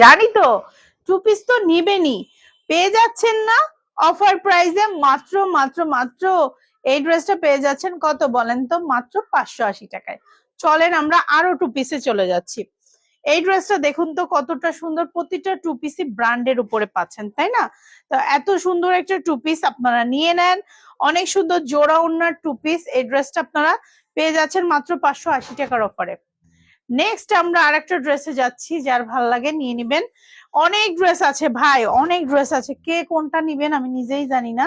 জানি তো two piece তো নিবেনি পেয়ে যাচ্ছেন না? অফার প্রাইসে মাত্র মাত্র মাত্র এই ড্রেসটা পেয়ে যাচ্ছেন কত বলেন তো? মাত্র পাঁচশো আশি টাকায়। চলেন আমরা আরও টু পিসে চলে যাচ্ছি। এই ড্রেসটা দেখুন তো কতটা সুন্দর, প্রতিটা টু পিসই ব্র্যান্ডের উপরে পাচ্ছেন, তাই না? তো এত সুন্দর একটা টু পিস আপনারা নিয়ে নেন। অনেক সুন্দর জোড়া ওনার টু পিস এই ড্রেসটা আপনারা পেয়ে যাচ্ছেন মাত্র পাঁচশো আশি টাকার অফারে নেক্সট আমরা আরেকটা ড্রেসে যাচ্ছি, যার ভালো লাগে নিয়ে নিবেন। অনেক ড্রেস আছে ভাই, অনেক ড্রেস আছে। কে কোনটা নিবেন আমি নিজেই জানি না।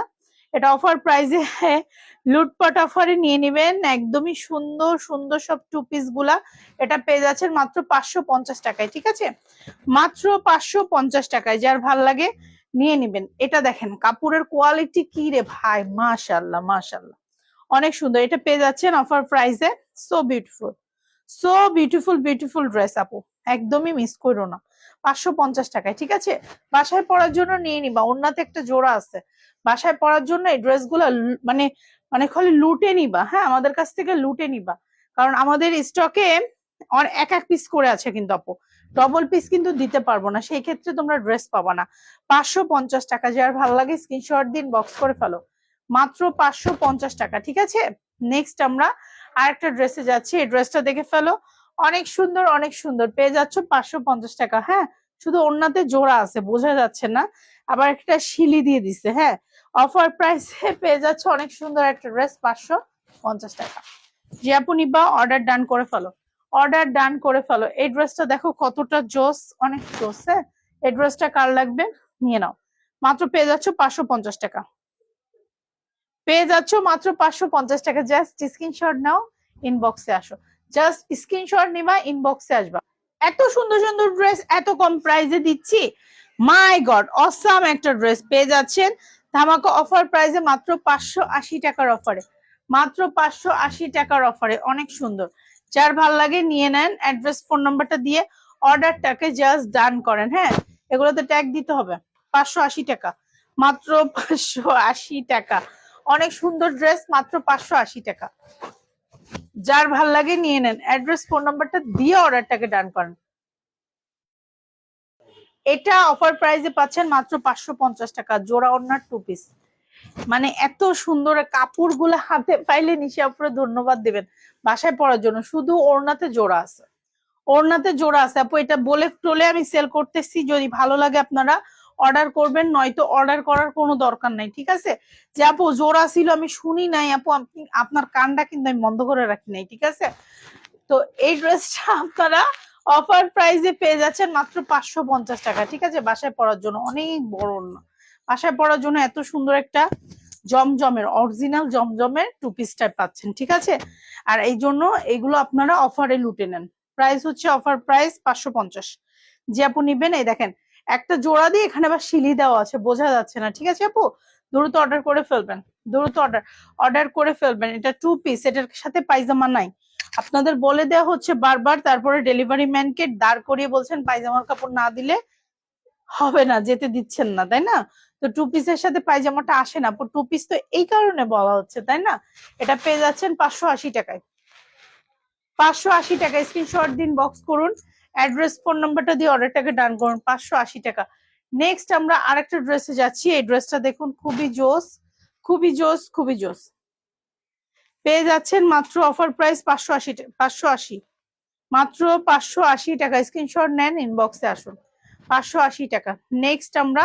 এটা অফার প্রাইজে লুটপাট অফারে নিয়ে নিবেন। একদমই সুন্দর সুন্দর সব টু পিসগুলা। এটা পেয়ে যাচ্ছেন মাত্র পাঁচশো পঞ্চাশ টাকায়, ঠিক আছে? মাত্র পাঁচশো পঞ্চাশ টাকায়, যার ভালো লাগে নিয়ে নিবেন। এটা দেখেন, কাপড়ের কোয়ালিটি কি রে ভাই? মাশাল্লাহ মাশাল্লাহ অনেক সুন্দর, এটা পেয়ে যাচ্ছেন অফার প্রাইসে so beautiful so beautiful beautiful dress আপু। একদমই মিস করো না। পাঁচশো পঞ্চাশ টাকায়, ঠিক আছে? বাসায় পরার জন্য নিয়ে নিবা। অন্যতে একটা জোড়া আছে। বাসায় পরার জন্য এই ড্রেসগুলা মানে মানে খালি লুটে নিবা। হ্যাঁ আমাদের কাছ থেকে লুটে নিবা। কারণ আমাদের স্টকে এক এক পিস করে আছে কিন্তু, আপু। ডবল পিস কিন্তু দিতে পারব না। সেই ক্ষেত্রে তোমরা ড্রেস পাবা না। পাঁচশো পঞ্চাশ টাকা, যার ভালো লাগে স্ক্রিনশট দিন বক্স করে ফেলো। মাত্র পাঁচশো পঞ্চাশ টাকা, ঠিক আছে? নেক্সট আমরা আরেকটা ড্রেসে যাচ্ছি। এই ড্রেসটা দেখে ফেলো। অনেক সুন্দর অনেক সুন্দর। পেয়ে যাচ্ছ পাঁচশো পঞ্চাশ টাকা। হ্যাঁ শুধু ওনাতে জোড়া আছে, বোঝা যাচ্ছে না। আবার একটা শিলি দিয়ে দিছে হ্যাঁ। অফার প্রাইসে পেয়ে যাচ্ছ অনেক সুন্দর একটা ড্রেস পাঁচশো পঞ্চাশ টাকা। যে আপু নিবা অর্ডার ডান করে ফেলো। অর্ডার ডান করে ফেলো। এই ড্রেসটা দেখো কতটা জোস, অনেক জোস হ্যাঁ। এই ড্রেসটা কার লাগবে? নিয়ে নাও। মাত্র পেয়ে যাচ্ছ পাঁচশো পঞ্চাশ টাকা। পেয়ে যাচ্ছ মাত্র পাঁচশো পঞ্চাশ টাকা। জাস্ট স্ক্রিনশট নাও ইনবক্সে আসো। জাস্ট স্ক্রিনশট নিবা ইনবক্সে আসবা। এত সুন্দর সুন্দর ড্রেস এত কম প্রাইসে দিচ্ছি। মাই গড অসাম একটা ড্রেস পেয়ে যাচ্ছেন। ধামাকা অফার প্রাইসে মাত্র পাঁচশো আশি টাকার অফারে মাত্র পাঁচশো আশি টাকার অফারে অনেক সুন্দর। যার ভালো লাগে নিয়ে নেন অ্যাড্রেস ফোন নাম্বারটা দিয়ে অর্ডারটাকে জাস্ট ডান করেন হ্যাঁ? এগুলোতে ট্যাগ দিতে হবে। পাঁচশো আশি টাকা। মাত্র পাঁচশো আশি টাকা। অনেক সুন্দর ড্রেস মাত্র পাঁচশো আশি টাকা। যার ভালো লাগে নিয়ে নেন। অ্যাড্রেস ফোন নাম্বারটা দিয়ে অর্ডারটাকে ডান করেন। এটা অফার প্রাইসে পাচ্ছেন মাত্র পাঁচশো পঞ্চাশ টাকা। জোড়া ওনার টু পিস মানে এত সুন্দর কাপড়গুলো হাতে পাইলে নিশে আপনারা ধন্যবাদ দেবেন। বাসায় পরার জন্য শুধু ওড়নাতে জোড়া আছে। ওড়নাতে জোড়া আছে। আপু, এটা বলে টোলে আমি সেল করতেছি। যদি ভালো লাগে আপনারা অর্ডার করবেন, নয়তো অর্ডার করার কোনো দরকার নাই, ঠিক আছে? যে আপু জোড়া ছিল আমি শুনি নাই, আপু, আপনি, আপনার কানটা কিন্তু আমি বন্ধ করে রাখি নাই, ঠিক আছে? তো এই ড্রেসটা আপনারা অফার প্রাইসে পেয়ে যাচ্ছেন মাত্র পাঁচশো পঞ্চাশ টাকা, ঠিক আছে? বাসায় পরার জন্য, অনেক বড় না বাসায় পরার জন্য এত সুন্দর একটা জমজমের অরিজিনাল জমজমের টু পিস টাইপ পাচ্ছেন, ঠিক আছে? আর এই জন্য এগুলো আপনারা অফারে লুটে নেন। প্রাইস হচ্ছে অফার প্রাইস পাঁচশো পঞ্চাশ। যে আপু নিবেন, এই দেখেন একটা জোড়া দিয়ে এখানে আবার শিলি দেওয়া আছে, বোঝা যাচ্ছে না। ঠিক আছে আপু? দ্রুত অর্ডার করে ফেলবেন, দ্রুত অর্ডার অর্ডার করে ফেলবেন। এটা টু পিস এটার সাথে পায়জামা নাই। আপনাদের বলে দেওয়া হচ্ছে বারবার, তারপরে ডেলিভারি ম্যানকে দাঁড় করিয়ে বলছেন পায়জামার কাপড় না দিলে হবে না, যেতে দিচ্ছেন না, তাই না? তো টু পিসের সাথে পায়জামাটা আসে না। টু পিস তো এই কারণে বলা হচ্ছে, তাই না? এটা পেয়ে যাচ্ছেন পাঁচশো আশি টাকায়। পাঁচশো আশি টাকা স্ক্রিনশট দিন বক্স করুন। অ্যাড্রেস ফোন নাম্বারটা দিয়ে অর্ডারটাকে ডান করুন, পাঁচশো আশি টাকা। নেক্সট আমরা আরেকটা ড্রেসে যাচ্ছি, এই ড্রেসটা দেখুন, খুবই জোস খুবই জোস খুবই জোস। পেয়ে যাচ্ছেন মাত্র অফার প্রাইস পাঁচশো আশি পাঁচশো আশি। মাত্র পাঁচশো আশি টাকা। স্ক্রিনশট নেন ইনবক্সে আসুন। পাঁচশো আশি টাকা। নেক্সট আমরা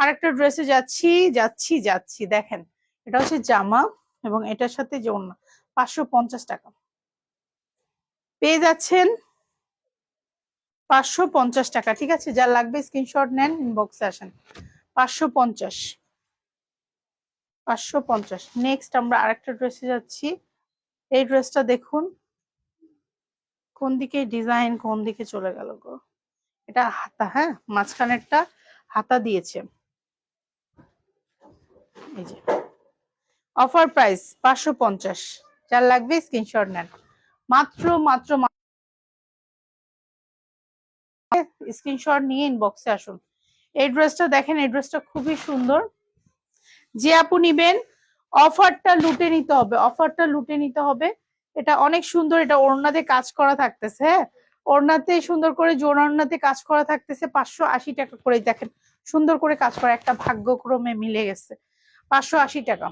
আরেকটা ড্রেসে যাচ্ছি যাচ্ছি যাচ্ছি। দেখেন, এটা হচ্ছে জামা এবং এটার সাথে যে অন্য পাঁচশো পঞ্চাশ টাকা। পেয়ে যাচ্ছেন পাঁচশো পঞ্চাশ টাকা, ঠিক আছে? যা লাগবে স্ক্রিনশট নেন ইনবক্সে আসেন। পাঁচশো পঞ্চাশ। পাঁচশো পঞ্চাশ। নেক্সট আমরা আরেকটা ড্রেসে যাচ্ছি। এই ড্রেসটা দেখুন, কোন দিকে ডিজাইন কোন দিকে চলে গেল গো। এটা হাতা হ্যাঁ? মাঝখানে একটা হাতা দিয়েছে। এই যে। অফার প্রাইস পাঁচশো পঞ্চাশ। যার লাগবে স্ক্রিনশট নেন। মাত্র মাত্র স্ক্রিনশট নিয়ে ইনবক্সে আসুন। এই ড্রেসটা দেখেন, এই ড্রেসটা খুবই সুন্দর। যে আপু নিবেন অফারটা লুটে নিতে হবে অফারটা লুটে নিতে হবে। এটা অনেক সুন্দর, এটা ওড়নাতে কাজ করা থাকতেছে হ্যাঁ? ওড়নাতে সুন্দর করে ওড়নাতে কাজ করা থাকতেছে, পাঁচশো আশি টাকা করে, দেখেন, সুন্দর করে কাজ করা, একটা ভাগ্যক্রমে মিলে গেছে, পাঁচশো আশি টাকা।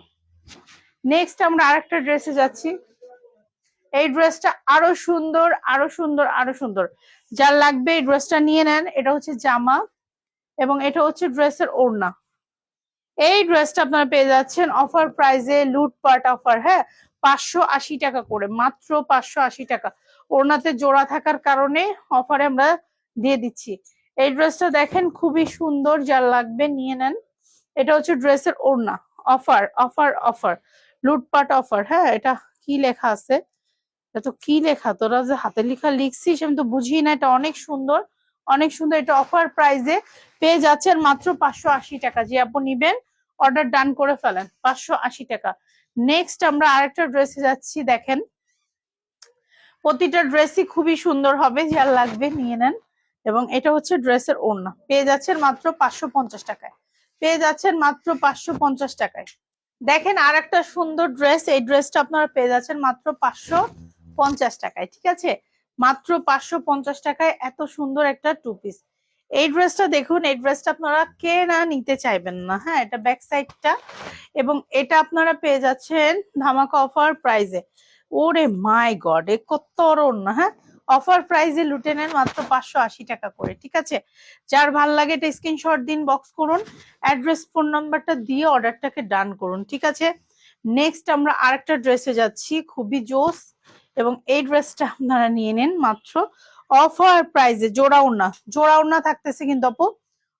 নেক্সট আমরা আরেকটা ড্রেসে যাচ্ছি। এই ড্রেসটা আরও সুন্দর আরও সুন্দর আরও সুন্দর। যার লাগবে এই ড্রেসটা নিয়ে নেন, এটা হচ্ছে জামা এবং এটা হচ্ছে ড্রেসের ওড়না। এই ড্রেসটা আপনারা পেয়ে যাচ্ছেন অফার প্রাইজে লুটপাট অফার হ্যাঁ? পাঁচশো আশি টাকা করে, মাত্র পাঁচশো আশি টাকা। ওড়নাতে জোড়া থাকার কারণে অফারে আমরা দিয়ে দিচ্ছি। এই ড্রেসটা দেখেন খুবই সুন্দর, যার লাগবে নিয়ে নেন। এটা হচ্ছে ড্রেসের ওড়না, অফার অফার অফার। লুটপাট অফার হ্যাঁ? এটা কি লেখা আছে? তো কি লেখা? তোরা যে হাতে লেখা লিখছিস, আমি তো বুঝি না, এটা অনেক সুন্দর অনেক সুন্দর, এটা অফার প্রাইজে পেয়ে যাচ্ছেন মাত্র পাঁচশো আশি টাকা। যে আপু নিবেন অর্ডার ডান করে ফেলেন, পাঁচশো আশি টাকা। নেক্সট আমরা আরেকটা ড্রেসে যাচ্ছি, দেখেন। প্রতিটা ড্রেসই খুবই সুন্দর হবে, যার লাগবে নিয়ে নেন। এবং এটা হচ্ছে ড্রেসের ওড়না। পেয়ে যাচ্ছেন মাত্র পাঁচশো পঞ্চাশ টাকায়। পেয়ে যাচ্ছেন মাত্র পাঁচশো পঞ্চাশ টাকায়। দেখেন আর একটা সুন্দর ড্রেস এই ড্রেসটা আপনারা পেয়ে যাচ্ছেন মাত্র পাঁচশো পঞ্চাশ টাকায়, ঠিক আছে? মাত্র পাঁচশো পঞ্চাশ টাকায় এত সুন্দর একটা টু পিস এই ড্রেসটা দেখুন, এই ড্রেসটা আপনারা কে না নিতে চাইবেন না হ্যাঁ? এটা ব্যাক সাইডটা এবং এটা আপনারা পেয়ে যাচ্ছেন ধামাকা অফার প্রাইজে ওরে মাই গড এ কত না হ্যাঁ? অফার প্রাইজে লুটে নেন মাত্র পাঁচশো আশি টাকা করে, ঠিক আছে? যার ভালো লাগে এটা স্ক্রিনশট দিন বক্স করুন অ্যাড্রেস ফোন নাম্বারটা দিয়ে অর্ডারটাকে ডান করুন, ঠিক আছে? নেক্সট আমরা আরেকটা ড্রেসে যাচ্ছি, খুবই জোস। এবং এই ড্রেসটা আপনারা নিয়ে নেন মাত্র অফার প্রাইজে জোড়া ওড়না জোড়া ওড়না থাকতেছে কিন্তু আপু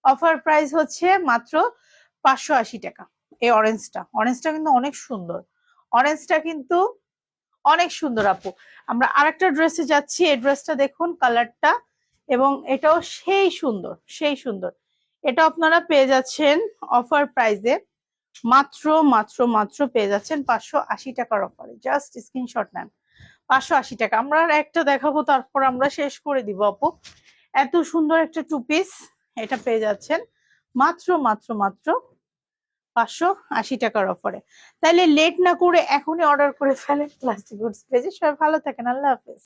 অফার প্রাইস হচ্ছে মাত্র পাঁচশো আশি টাকা। এই অরেঞ্জটা অরেঞ্জটা কিন্তু অনেক সুন্দর অরেঞ্জটা কিন্তু অনেক সুন্দর আপু। আমরা আরেকটা ড্রেসে যাচ্ছি, এই ড্রেসটা দেখুন কালারটা এবং এটাও সেই সুন্দর সেই সুন্দর। এটা আপনারা পেয়ে যাচ্ছেন অফার প্রাইজে মাত্র মাত্র মাত্র পেয়ে যাচ্ছেন পাঁচশো আশি টাকার অফারে জাস্ট স্ক্রিনশট নেন। পাঁচশো আশি টাকা। আমরা একটা দেখাবো, তারপর আমরা শেষ করে দিব আপু এত সুন্দর একটা টু পিস এটা পেয়ে যাচ্ছেন। মাত্র মাত্র মাত্র পাঁচশো আশি টাকার অফারে তাইলে লেট না করে এখনই অর্ডার করে ফেলেন প্লাস্টিক গুডস পেজে সবাই ভালো থাকেন, আল্লাহ হাফেজ।